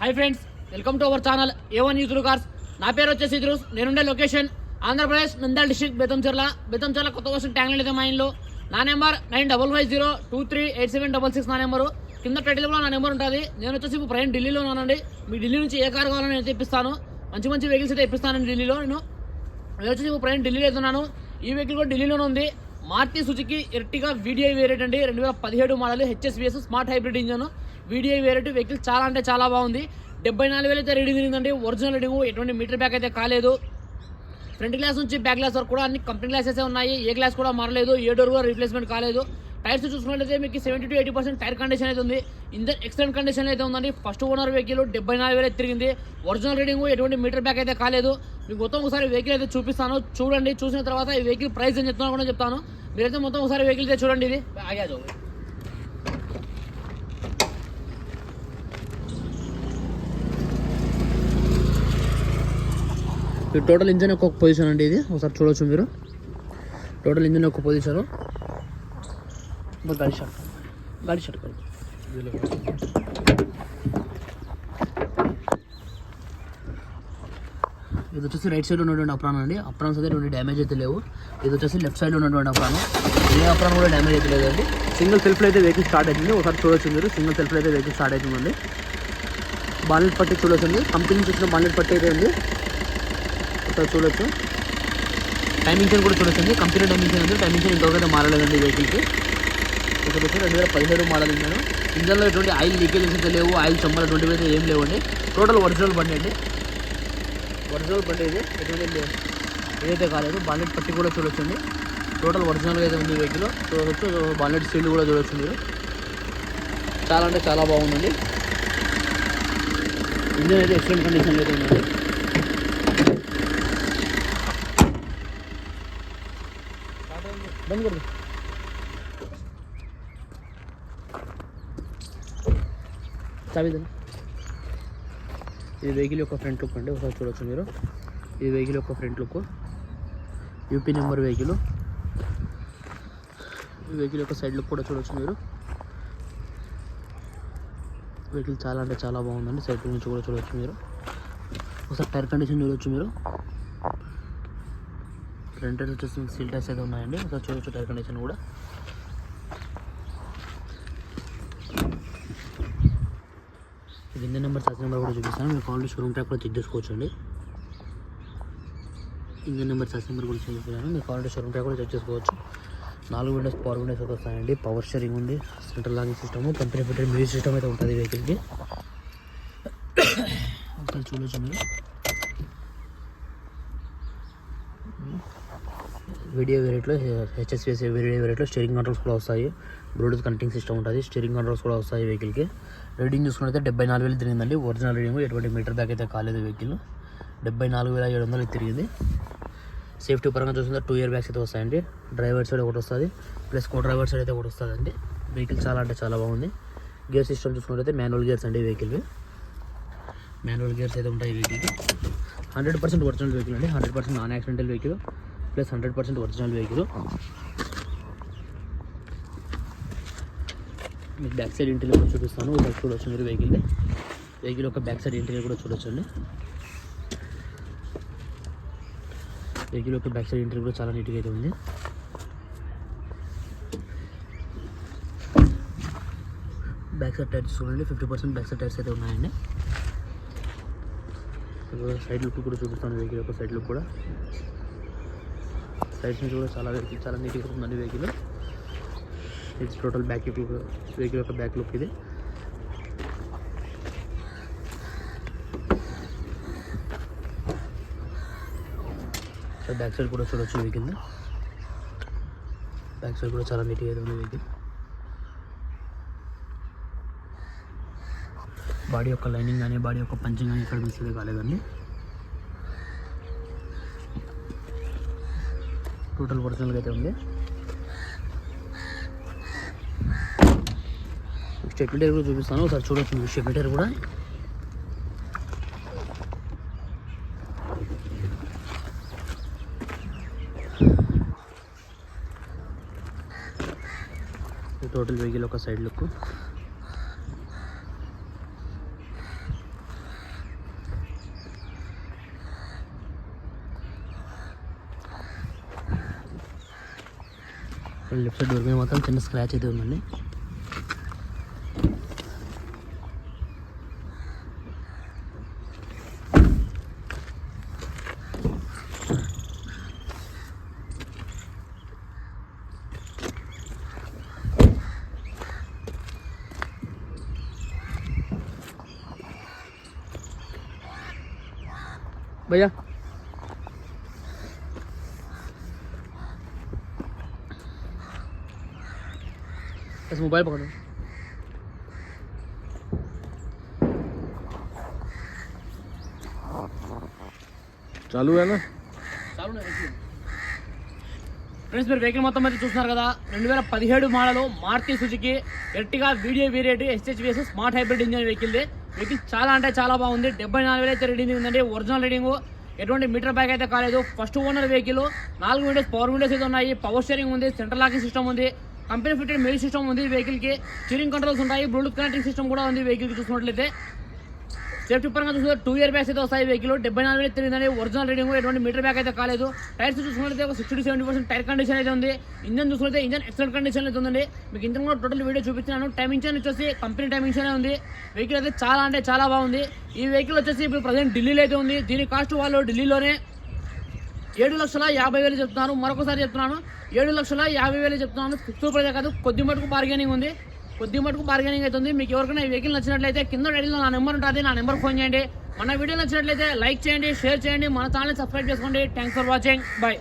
Hi friends welcome to our channel A one youth cars నా పేరు వచ్చేసి ఇద్రూస్ నేనుండే లొకేషన్ ఆంధ్రప్రదేశ్ నంద్యాల డిస్ట్రిక్ట్ బెతంచెర్ల బెతంచెర్ల కొత్త వర్షన్ ట్యాంక్ అయితే మా ఇంట్లో నా number nine double five zero two three eight seven double six నా నెంబరు. కింద టైటిల్లో నా నెంబర్ ఉంటుంది. నేను వచ్చేసి ఇప్పుడు ప్రయాణం ఢిల్లీలో ఉన్నానండి. మీ ఢిల్లీ నుంచి ఏ కార్ కావాలని నేను తెప్పిస్తాను మంచి మంచి వెహికల్స్ అయితే ఇప్పిస్తానండి ఢిల్లీలో నేను. నేను వచ్చేసి ఇప్పుడు ప్రయాణం ఢిల్లీలో వెళ్తున్నాను ఈ వెహికల్ కూడా ఢిల్లీలోనే ఉంది. Maruti Suzuki Ertiga VDI variant అండి. రెండు వేల పదిహేడు model HSBS smart hybrid engine VDI variant vehicle చాలా అంటే చాలా బాగుంది. డెబ్బై నాలుగు వేలు అయితే రీడింగ్ తిరిగిందండి. ఒరిజినల్ రెడీ ఎటువంటి మీటర్ బ్యాక్ అయితే కాలేదు. ఫ్రంట్ గ్లాస్ నుంచి బ్యాక్ గ్లాస్ వరకు కూడా అన్ని కంపెనీ గ్లాసెస్ ఉన్నాయి. ఏ గ్లాస్ కూడా మారలేదు. ఏ డోర్ కూడా రీప్లేస్మెంట్ కాలేదు. టైర్స్ చూసుకున్నట్లయితే మీకు seventy to eighty percent tyre condition అయితే ఉంది. ఇంజన్ ఎక్సలెంట్ కండిషన్ అయితే ఉందండి. ఫస్ట్ ఓనర్ వెహికల్ డెబ్బై నాలుగు వేలు తిరిగింది. ఒరిజినల్ రీడింగ్ ఎటువంటి మీటర్ బ్యాక్ అయితే కాలేదు. మీకు మొత్తం ఒకసారి వెహికల్ అయితే చూపిస్తాను. చూడండి. చూసిన తర్వాత ఈ వెహికల్ ప్రైస్ అని చెప్తున్నా కూడా చెప్తాను. మీరైతే మొత్తం ఒకసారి వెహికల్ అయితే చూడండి. ఇది. ఆగాదు ఇది టోటల్ ఇంజన్ ఒక్కొక్క పొజిషన్ అండి ఇది. ఒకసారి చూడొచ్చు మీరు. టోటల్ ఇంజన్ ఒక్క పొజిషన్ గాడి షాట్. గాడి షాట్ ఇది వచ్చేసి రైట్ సైడ్ ఉన్నటువంటి అప్రాణం అండి. అప్రాన్స్ అయితే రెండు డ్యామేజ్ అయితే లేవు. ఇది వచ్చేసి లెఫ్ట్ సైడ్ ఉన్నటువంటి అప్రాణం. ఏ అప్రాణం కూడా డ్యామేజ్ అయితే లేదండి. సింగిల్ సెల్ఫ్లో అయితే వెహికల్ స్టార్ట్ అవుతుంది. ఒకసారి చూడొచ్చు మీరు. సింగిల్ సెల్ఫ్లో అయితే వెహికల్ స్టార్ట్ అవుతుందండి. బాలెట్ పట్టి చూడొచ్చండి. కంపెనీ నుంచి వచ్చిన బాలెట్ పట్టి అయితే ఉంది ఒకసారి చూడొచ్చు. డైమెన్షన్ కూడా చూడొచ్చండి కంపెనీ టైమింగ్స్ ఉంది టైమింగ్స్ ఇంతవరకు అయితే మారలేదండి వెహికల్కి ఇక్కడ వచ్చి రెండు వేల పదిహేడు మోడల్ ఇంజన్ ఇంజన్లో ఎటువంటి ఆయిల్ లీకేజెస్ అయితే లేవు. ఆయిల్ చమ్మలు అటువంటివి అయితే ఏం లేవండి. టోటల్ ఒరిజినల్ బండి అండి. ఒరిజినల్ బండి ఇది ఎటువంటి ఏదైతే కాలేదు బాలెట్ పట్టి కూడా చూడొచ్చండి టోటల్ ఒరిజినల్గా అయితే ఉంది వెహికల్ చూడవచ్చు బాలెట్ సీల్ కూడా చూడొచ్చు మీరు. చాలా అంటే చాలా బాగుందండి. ఇంజన్ అయితే ఎక్సలెంట్ కండిషన్లో అయితే ఉందండి. బంద్ कर दो చాబీ దా ఇది వెహికల్ యొక్క ఫ్రంట్ లుక్ అండి ఒకసారి చూడొచ్చు మీరు ఇది వెహికల్ యొక్క front look UP number vehicle ఈ వెహికల్ యొక్క సైడ్ లుక్ కూడా చూడొచ్చు మీరు వెహికల్ చాలా అంటే చాలా బాగుందండి సైడ్ నుంచి కూడా చూడొచ్చు మీరు ఒకసారి టైర్ కండిషన్ చూడొచ్చు మీరు ఫ్రంట్ టైర్ వచ్చేసి సీల్ టైర్స్ అయితే ఉన్నాయండి. ఒకసారి చూడొచ్చు టైర్ కండిషన్ కూడా. ఇది నెంబర్ సర్చ్ నెంబర్ కూడా చూపిస్తాను. మీరు కాల్ షోరూమ్ ట్యాప్ కూడా చెక్ చేసుకోవచ్చు అండి ఇంజన్ నెంబర్ సర్చ్ నెంబర్ కూడా చూపిస్తాను మీరు కాల్ షోరూమ్ ట్యాప్ కూడా చెక్ చేసుకోవచ్చు. నాలుగు విండోస్ పవర్ విండోస్ అయితే వస్తాయండి. పవర్ షేరింగ్ ఉంది. Central locking system company fitted music system అయితే ఉంటుంది వెహికల్కి. ఒకసారి చూడొచ్చు మీరు. వీడియో వేరియట్లో హెచ్ఎస్పిఎస్ వీడియో వేరియట్లో స్టీరింగ్ కంట్రోల్స్ కూడా వస్తాయి. బ్లూటూత్ కనెక్టింగ్ సిస్టమ్ ఉంటుంది. స్టీరింగ్ కంట్రోల్స్ కూడా వస్తాయి వెహికల్కి రీడింగ్ చూసుకుంటే డెబ్బై నాలుగు వేలు తిరిగిందండి. ఒరిజినల్ రీడింగ్ ఎటువంటి మీటర్ బ్యాక్ అయితే కాలేదు వెహికల్ డెబ్బై నాలుగు వేల ఏడు వందలు తిరిగింది. సేఫ్టీ పరంగా చూసుకుంటే టూ ఇయర్ బ్యాగ్స్ అయితే వస్తాయండి. డ్రైవర్ సైడ్ ఒకటి వస్తుంది. ప్లస్ కో డ్రైవర్ సైడ్ అయితే ఒకటి వస్తుందండి. వెహికల్ చాలా అంటే చాలా బాగుంది. గేర్ సిస్టమ్ చూసుకుంటే మాన్యువల్ గేర్స్ అండి వెహికల్వి మాన్యువల్ గేర్స్ అయితే ఉంటాయి వెహికల్కి హండ్రెడ్ పర్సెంట్ ఒరిజినల్ వెహికల్ అండి. Hundred percent non accidental vehicle plus hundred percent original vehicle. మీకు బ్యాక్ సైడ్ ఇంటీరియర్ కూడా చూపిస్తాను. ఒకసారి చూడొచ్చు మీరు వెహికల్ వెహికల్ ఒక బ్యాక్ సైడ్ ఇంటీరియర్ కూడా చూడొచ్చండి. వెహికల్ యొక్క బ్యాక్ సైడ్ ఇంటీరియర్ కూడా చాలా నీట్గా అయితే ఉంది. బ్యాక్ సైడ్ టైర్స్ చూడండి. Fifty percent back side tyres అయితే ఉన్నాయండి. సైడ్ లుక్ కూడా చూపిస్తాను. వెహికల్ యొక్క సైడ్ లుక్ కూడా. సైడ్స్ నుంచి కూడా చాలా వెహికల్ చాలా నీట్గా ఉందండి వెహికల్ ఇది టోటల్ బ్యాక్ లుక్ వెహికల్ యొక్క బ్యాక్ లుక్ ఇది. బ్యాక్ సైడ్ కూడా చూడొచ్చు వెహికల్ బ్యాక్ సైడ్ కూడా చాలా నీట్గా ఉంది వెహికల్ బాడీ యొక్క లైనింగ్ కానీ బాడీ యొక్క పంచింగ్ కానీ ఇక్కడ మిస్ అయితే కాలేదండి. టోటల్ ఒరిజినల్గా అయితే ఉంది. స్టెబిలిటర్ కూడా చూపిస్తాను. ఒకసారి చూడొచ్చు స్టెబిలిటర్ కూడా. టోటల్ వెహికల్ ఒక side look. Left side door మీద మాత్రం చిన్న స్క్రాచ్ అయితే ఉందండి भैया बस मोबाइल पकड़ो चालू है ना ఫ్రెండ్స్ మీరు వెహికల్ మొత్తం అయితే చూస్తున్నారు కదా రెండు వేల పదిహేడు model Maruti Suzuki Ertiga video variant SHVS smart hybrid engine vehicle vehicle చాలా అంటే చాలా బాగుంది డెబ్బై నాలుగు వేలు అయితే రీడింగ్ ఉందండి ఒరిజినల్ రీడింగ్ ఎటువంటి మీటర్ బ్యాగ్ అయితే కాలేదు ఫస్ట్ ఓనర్ వెహికల్ నాలుగు విండోస్ పవర్ విండోస్ అయితే ఉన్నాయి పవర్ స్టీరింగ్ ఉంది సెంట్రల్ లాకింగ్ సిస్టమ్ ఉంది కంపెనీ ఫిటెడ్ మెయిల్ సిస్టమ్ ఉంది వెహికల్కి. స్టీరింగ్ కంట్రోల్స్ ఉంటాయి బ్లూటూత్ కనెక్టింగ్ సిస్టమ్ కూడా ఉంది వెహికల్కి చూసినట్లయితే సేఫ్టీ పరంగా చూస్తే టూ ఇయర్ బ్యాగ్స్ అయితే వస్తాయి వెహికల్ డెబ్బై నాలుగు వేలు తిరిగిందని ఒరిజినల్ రీడింగ్ ఎటువంటి మీటర్ బ్యాగ్ అయితే కాలేదు. టైర్స్ చూసుకుంటే ఒక sixty seventy percent tyre condition అయితే ఉంది. ఇంజన్ చూసుకుంటే ఇంజన్ ఎక్సలెంట్ కండిషన్ అయితే ఉందండి. మీకు ఇంజన్ కూడా టోటల్ వీడియో చూపించాను టైం ఇంజన్ వచ్చేసి కంపెనీ టైం ఇంజన్ ఉంది. వెహికల్ అయితే చాలా అంటే చాలా బాగుంది. ఈ వెహికల్ వచ్చేసి ఇప్పుడు ప్రజెంట్ ఢిల్లీలో అయితే ఉంది. దీని కాస్ట్ వాళ్ళు ఢిల్లీలోనే ఏడు లక్షల యాభై వేలు చెప్తున్నాను మరొకసారి చెప్తున్నాను. ఏడు లక్షల యాభై వేలు చెప్తున్నాను. చిత్తూరు ప్రైజ్ కాదు కొద్ది మటుకు బార్గెనింగ్ ఉంది. కొద్ది మటుకు బార్గెనింగ్ అవుతుంది. మీకు ఎవరికైనా ఈ వెహికల్ నచ్చినట్లయితే కింద డైరీలో నా నెంబర్ ఉంటుంది. నా నెంబర్ ఫోన్ చేయండి. మన వీడియో నచ్చినట్లయితే లైక్ చేయండి షేర్ చేయండి. మన ఛానల్ సబ్స్క్రైబ్ చేసుకోండి. Thanks for watching bye